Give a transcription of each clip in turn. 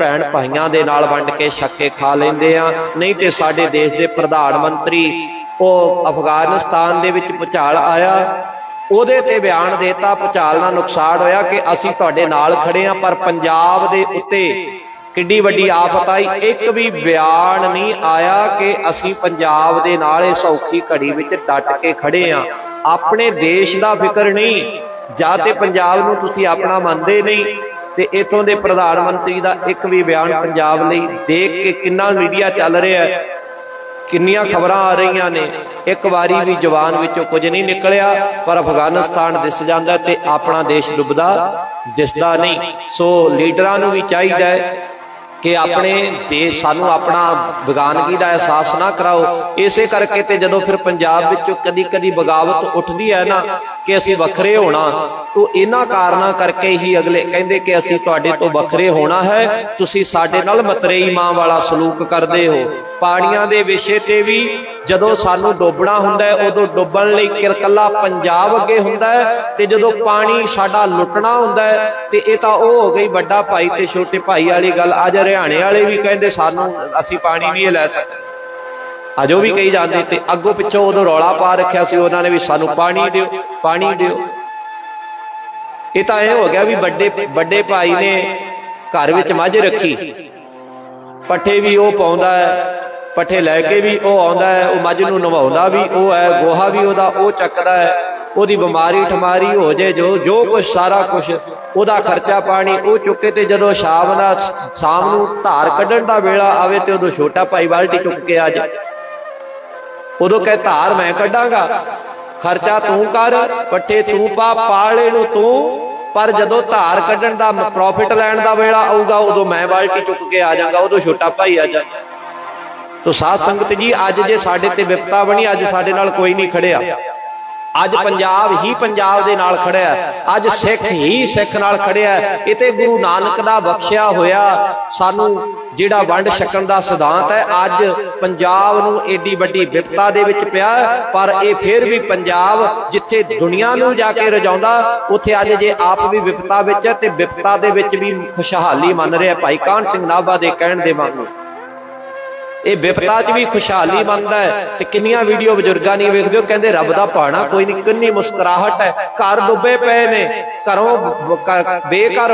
ਭੈਣ ਭਾਈਆਂ ਦੇ ਨਾਲ ਵੰਡ ਕੇ ਛੱਕੇ ਖਾ ਲੈਂਦੇ ਆ। ਨਹੀਂ ਤੇ ਸਾਡੇ ਦੇਸ਼ ਦੇ ਪ੍ਰਧਾਨ ਮੰਤਰੀ, ਉਹ ਅਫਗਾਨਿਸਤਾਨ ਦੇ ਵਿੱਚ ਭੁਚਾਲ ਆਇਆ। ਉਹਦੇ ਤੇ ਬਿਆਨ ਦੇਤਾ, ਭੁਚਾਲ ਨਾਲ ਨੁਕਸਾਨ ਹੋਇਆ ਕਿ ਅਸੀਂ ਤੁਹਾਡੇ ਨਾਲ ਖੜੇ ਆ, ਪਰ ਪੰਜਾਬ ਦੇ ਉੱਤੇ ਕਿੱਡੀ ਵੱਡੀ ਆਫਤ ਆਈ। ਇੱਕ ਵੀ ਬਿਆਨ ਨਹੀਂ ਆਇਆ ਕਿ ਅਸੀਂ ਪੰਜਾਬ ਦੇ ਨਾਲ ਇਸ ਔਖੀ ਘੜੀ ਵਿੱਚ ਡਟ ਕੇ ਖੜੇ ਆ। ਆਪਣੇ ਦੇਸ਼ ਦਾ ਫਿਕਰ ਨਹੀਂ। ਜਾਂ ਤੇ ਪੰਜਾਬ ਨੂੰ ਤੁਸੀਂ ਆਪਣਾ ਮੰਨਦੇ ਨਹੀਂ। ਤੇ ਇਥੋਂ ਦੇ ਪ੍ਰਧਾਨ ਮੰਤਰੀ ਦਾ ਇੱਕ ਵੀ ਬਿਆਨ ਪੰਜਾਬ ਲਈ ਦੇਖ ਕੇ ਕਿੰਨਾ ਮੀਡੀਆ ਚੱਲ ਰਿਹਾ ਹੈ, ਕਿੰਨੀਆਂ ਖਬਰਾਂ ਆ ਰਹੀਆਂ ਨੇ। ਇੱਕ ਵਾਰੀ ਵੀ ਜਵਾਨ ਵਿੱਚੋਂ ਕੁਝ ਨਹੀਂ ਨਿਕਲਿਆ, ਪਰ ਅਫਗਾਨਿਸਤਾਨ ਦਿਸ ਜਾਂਦਾ ਤੇ ਆਪਣਾ ਦੇਸ਼ ਡੁੱਬਦਾ, ਦਿਸਦਾ ਨਹੀਂ। ਸੋ ਲੀਡਰਾਂ ਨੂੰ ਵੀ ਚਾਹੀਦਾ ਹੈ ਕਿ ਆਪਣੇ ਦੇਸ਼ ਸਾਨੂੰ ਆਪਣਾ ਵਿਗਾਨਗੀ ਦਾ ਅਹਿਸਾਸ ਨਾ ਕਰਾਓ। ਇਸੇ ਕਰਕੇ ਤੇ ਜਦੋਂ ਫਿਰ ਪੰਜਾਬ ਵਿੱਚੋਂ ਕਦੀ ਕਦੀ ਬਗਾਵਤ ਉੱਠਦੀ ਹੈ ਨਾ ਕਿ ਅਸੀਂ ਵੱਖਰੇ ਹੋਣਾ, ਤੋਂ ਇਹਨਾਂ ਕਾਰਨਾਂ ਕਰਕੇ ਹੀ ਅਗਲੇ ਕਹਿੰਦੇ ਕਿ ਅਸੀਂ ਤੁਹਾਡੇ ਤੋਂ ਵੱਖਰੇ ਹੋਣਾ ਹੈ। ਤੁਸੀਂ ਸਾਡੇ ਨਾਲ ਮਤਰੇਈ ਮਾਂ ਵਾਲਾ ਸਲੂਕ ਕਰਦੇ ਹੋ। ਪਾਣੀਆਂ ਦੇ ਵਿਸ਼ੇ ਤੇ ਵੀ ਜਦੋਂ ਸਾਨੂੰ ਡੋਬਣਾ ਹੁੰਦਾ ਹੈ, ਉਦੋਂ ਡੁੱਬਣ ਲਈ ਕਿਰਕੱਲਾ ਪੰਜਾਬ ਅੱਗੇ ਹੁੰਦਾ ਹੈ ਤੇ ਜਦੋਂ ਪਾਣੀ ਸਾਡਾ ਲੁੱਟਣਾ ਹੁੰਦਾ ਹੈ, ਤੇ ਇਹ ਤਾਂ ਉਹ ਹੋ ਗਈ ਵੱਡਾ ਭਾਈ ਤੇ ਛੋਟੇ ਭਾਈ ਵਾਲੀ ਗੱਲ। ਅੱਜ ਹਰਿਆਣੇ ਵਾਲੇ ਵੀ ਕਹਿੰਦੇ ਸਾਨੂੰ ਅਸੀਂ ਪਾਣੀ ਨਹੀਂ ਲੈ ਸਕਦੇ ਅਜੋ ਵੀ ਕਹੀ ਜਾਂਦੇ ਤੇ ਅੱਗੋਂ ਪਿੱਛੋਂ ਉਦੋਂ ਰੌਲਾ ਪਾ ਰੱਖਿਆ ਸੀ, ਉਹਨਾਂ ਨੇ ਵੀ ਸਾਨੂੰ ਪਾਣੀ ਦਿਓ ਪਾਣੀ ਦਿਓ। ਇਹ ਤਾਂ ਇਹ ਹੋ ਗਿਆ ਵੀ ਵੱਡੇ ਵੱਡੇ ਭਾਈ ਨੇ ਘਰ ਵਿੱਚ ਮੱਝ ਰੱਖੀ। ਪੱਠੇ ਵੀ ਉਹ ਪਾਉਂਦਾ ਹੈ ਪੱਠੇ ਲੈ ਕੇ ਵੀ ਉਹ ਆਉਂਦਾ ਹੈ, ਉਹ ਮੱਝ ਨੂੰ ਨਵਾਉਂਦਾ ਵੀ ਉਹ ਹੈ, ਗੋਹਾ ਵੀ ਉਹਦਾ ਉਹ ਚੱਕਦਾ ਹੈ, ਉਹਦੀ ਬਿਮਾਰੀ ਠਮਾਰੀ ਹੋ ਜੇ, ਜੋ ਜੋ ਕੁਝ ਸਾਰਾ ਕੁਝ ਉਹਦਾ ਖਰਚਾ ਪਾਣੀ ਉਹ ਚੁੱਕੇ ਤੇ ਜਦੋਂ ਸ਼ਾਮ ਦਾ, ਸ਼ਾਮ ਨੂੰ ਧਾਰ ਕੱਢਣ ਦਾ ਵੇਲਾ ਆਵੇ ਤੇ ਉਦੋਂ ਛੋਟਾ ਭਾਈ ਬਾਲਟੀ ਚੁੱਕ ਕੇ ਆ ਜਾ। ਉਦੋਂ ਕਹੇ, ਧਾਰ ਮੈਂ ਕੱਢਾਂਗਾ, ਖਰਚਾ ਤੂੰ ਕਰ, ਪੱਠੇ ਤੂੰ ਪਾ, ਪਾਲੇ ਨੂੰ ਤੂੰ, ਪਰ ਜਦੋਂ ਧਾਰ ਕੱਢਣ ਦਾ ਪ੍ਰੋਫਿਟ ਲੈਣ ਦਾ ਵੇਲਾ ਆਊਗਾ, ਉਦੋਂ ਮੈਂ ਬਾਲਟੀ ਚੁੱਕ ਕੇ ਆ ਜਾਵਾਂਗਾ ਉਦੋਂ ਛੋਟਾ ਭਾਈ ਆ ਜਾ ਤੋ ਸਾਧ ਸੰਗਤ ਜੀ, ਅੱਜ ਜੇ ਸਾਡੇ ਤੇ ਵਿਪਤਾ ਬਣੀ, ਅੱਜ ਸਾਡੇ ਨਾਲ ਕੋਈ ਨਹੀਂ ਖੜਿਆ। ਅੱਜ ਪੰਜਾਬ ਹੀ ਪੰਜਾਬ ਦੇ ਨਾਲ ਖੜਿਆ ਅੱਜ ਸਿੱਖ ਹੀ ਸਿੱਖ ਨਾਲ ਖੜਿਆ ਹੈ। ਇਹ ਤੇ ਗੁਰੂ ਨਾਨਕ ਦਾ ਬਖਸ਼ਿਆ ਹੋਇਆ ਸਾਨੂੰ ਜਿਹੜਾ ਵੰਡ ਛਕਣ ਦਾ ਸਿਧਾਂਤ ਹੈ, ਅੱਜ ਪੰਜਾਬ ਨੂੰ ਏਡੀ ਵੱਡੀ ਵਿਪਤਾ ਦੇ ਵਿੱਚ ਪਿਆ ਪਰ ਇਹ ਫਿਰ ਵੀ ਪੰਜਾਬ ਜਿੱਥੇ ਦੁਨੀਆ ਨੂੰ ਜਾ ਕੇ ਰਜਾਉਂਦਾ, ਉੱਥੇ ਅੱਜ ਜੇ ਆਪ ਵੀ ਵਿਪਤਾ ਵਿੱਚ ਹੈ ਤੇ ਵਿਪਤਾ ਦੇ ਵਿੱਚ ਵੀ ਖੁਸ਼ਹਾਲੀ ਮੰਨ ਰਿਹਾ ਭਾਈ ਕਾਹਨ ਸਿੰਘ ਨਾਭਾ ਦੇ ਕਹਿਣ ਦੇ ਵਾਂਗੂ। ਇਹ ਵਿਪਤਾ 'ਚ ਵੀ ਖੁਸ਼ਹਾਲੀ ਮੰਨਦਾ ਹੈ ਤੇ ਕਿੰਨੀਆਂ ਵੀਡੀਓ ਬਜ਼ੁਰਗਾਂ ਨਹੀਂ ਵੇਖਦੇ ਹੋ ਕਹਿੰਦੇ ਰੱਬ ਦਾ ਭਾਣਾ ਕੋਈ ਨਹੀਂ, ਕਿੰਨੀ ਮੁਸਕਰਾਹਟ ਹੈ। ਘਰ ਡੁੱਬੇ ਪਏ ਨੇ। ਘਰੋਂ ਬ-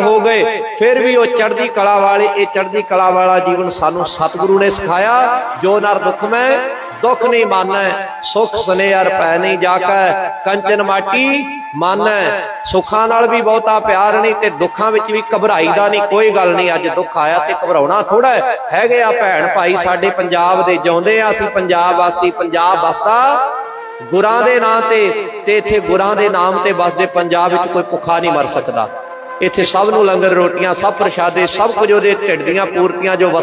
ਹੋ ਗਏ, ਫਿਰ ਵੀ ਉਹ ਚੜ੍ਹਦੀ ਕਲਾ ਵਾਲੇ, ਇਹ ਚੜ੍ਹਦੀ ਕਲਾ ਵਾਲਾ ਜੀਵਨ ਸਾਨੂੰ ਸਤਿਗੁਰੂ ਨੇ ਸਿਖਾਇਆ, ਜੋ ਨਰ ਦੁੱਖ ਮੈਂ, ਦੁੱਖ ਨਹੀਂ ਮਾਨੈ, ਸੁਖ ਸਨੇਹਰ ਪੈ ਨਹੀਂ ਜਾਕੈ, ਕੰਚਨ ਮਾਟੀ ਮਾਨੈ, ਸੁੱਖਾਂ ਨਾਲ ਵੀ ਬਹੁਤਾ ਪਿਆਰ ਨਹੀਂ ਤੇ ਦੁੱਖਾਂ ਵਿੱਚ ਵੀ ਘਬਰਾਈਦਾ ਨਹੀਂ, ਕੋਈ ਗੱਲ ਨਹੀਂ, ਅੱਜ ਦੁੱਖ ਆਇਆ ਤੇ ਘਬਰਾਉਣਾ ਥੋੜਾ ਹੈ। ਹੈਗੇ ਆ ਭੈਣ ਭਾਈ ਸਾਡੇ ਪੰਜਾਬ ਦੇ ਜਿਉਂਦੇ ਆ, ਅਸੀਂ ਪੰਜਾਬ ਵਾਸੀ, ਪੰਜਾਬ ਵਸਦਾ ਗੁਰਾਂ ਦੇ ਨਾਂ ਤੇ ਤੇ ਇੱਥੇ ਗੁਰਾਂ ਦੇ ਨਾਮ ਤੇ ਵਸਦੇ ਪੰਜਾਬ ਵਿੱਚ ਕੋਈ ਭੁੱਖਾ ਨਹੀਂ ਮਰ ਸਕਦਾ। ਇੱਥੇ ਸਭ ਨੂੰ ਲੰਗਰ, ਰੋਟੀਆਂ, ਸਭ ਪ੍ਰਸ਼ਾਦੇ, ਸਭ ਕੁਝ ਉਹਦੇ ਢਿੱਡ ਦੀਆਂ ਪੂਰਤੀਆਂ ਜੋ ਵਸ-